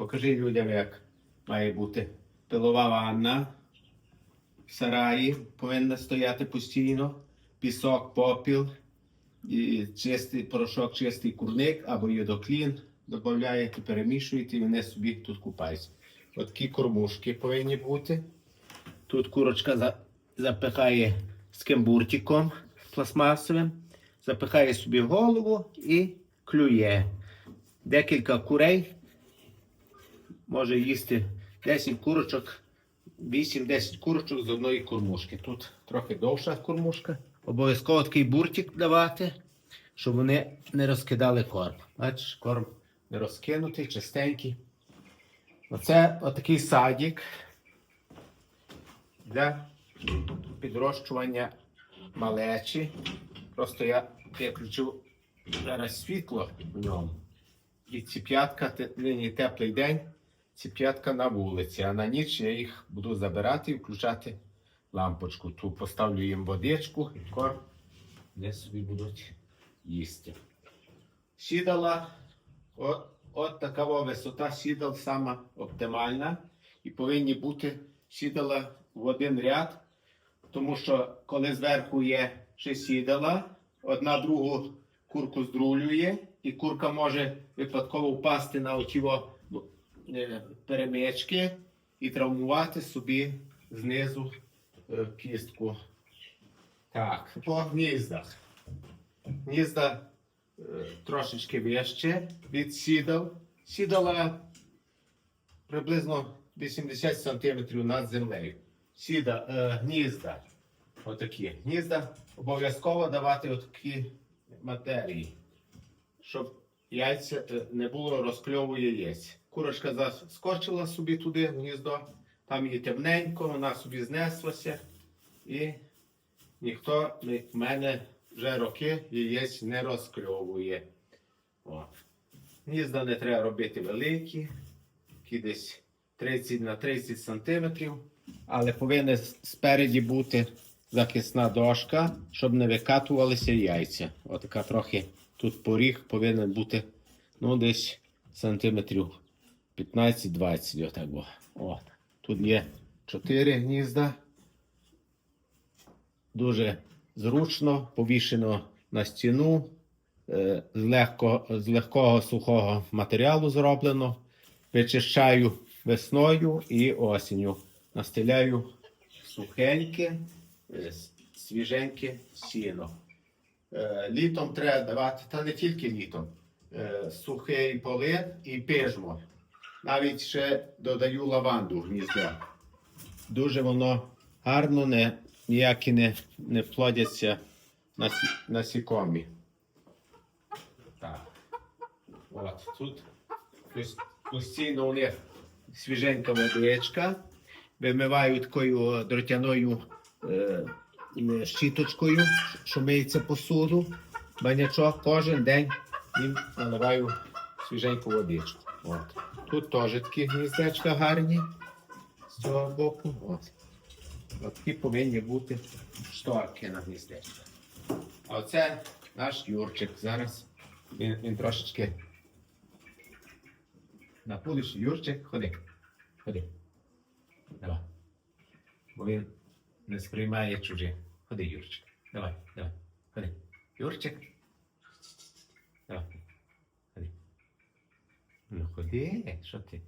Покажи людям, як має бути пилова ванна в сараї. Повинна стояти постійно. Пісок, попіл, і чистий порошок, чистий курник або йодоклін. Додаєте, перемішуєте і вони собі тут купаються. От такі кормушки повинні бути. Тут курочка за- запихає з кембуртиком пластмасовим, запихає собі в голову і клює. Декілька курей може їсти 10 курочок, 8-10 курочок з одної кормушки. Тут трохи довша кормушка. Обов'язково такий буртик давати, щоб вони не розкидали корм. Бачиш, корм не розкинутий, чистенький. Оце отакий садик для підрощування малечі. Просто я, я зараз світло в ньому. І ці п'ятка, нині теплий день, ці п'ятка на вулиці, а на ніч я їх буду забирати і включати лампочку. Ту поставлю їм водичку і корм, вони собі будуть їсти. Сідала, от, от така висота сідал сама оптимальна. І повинні бути сідала в один ряд, тому що коли зверху є ще сідала, одна другу курку здрулює, і курка може випадково впасти на оті во, е, перемички і травмувати собі знизу е, кістку. Так, по гніздах. Гнізда е, трошечки вище від сідал. Сідала приблизно 80 см над землею. Сіда, е, гнізда. Отакі. Гнізда обов'язково давати отакі матерії, щоб яйця е, не було розкльову яєць. Курочка заскочила собі туди в гніздо, там їй темненько, вона собі знеслася і ніхто в мене вже роки яєць не розкльовує. От. Гнізда не треба робити великі, такі десь 30 на 30 сантиметрів, але повинна с- спереді бути захисна дошка, щоб не викатувалися яйця. Отака трохи тут поріг повинен бути ну, десь сантиметрів 15-20. Отак. во. От. Тут є 4 гнізда. Дуже зручно, повішено на стіну. е, З, легко, з легкого сухого матеріалу зроблено. Вичищаю весною і осінню. Настеляю сухеньке, свіженьке сіно. Е, Літом треба давати, та не тільки літом, е, сухий полин і пижмо. Навіть ще додаю лаванду в гніздо. Дуже воно гарно, не, ніякі не, не плодяться насі, насікомі. Так. От, тут постійно у них свіженька водичка. Вимиваю такою дротяною е, е, щіточкою, що миється посуду. Банячок кожен день їм наливаю свіженьку водичку. От. Тут теж такі гніздечка гарні з цього боку. От. Такі повинні бути шторки на гніздечка. А оце наш Юрчик. Зараз він, він трошечки напудиш. Юрчик, ходи. Ходи. Давай. Бо він не сприймає чужі. Ходи, Юрчик. Давай, давай. Ходи. Юрчик. Давай. Ходи. Ну ходи, що ти?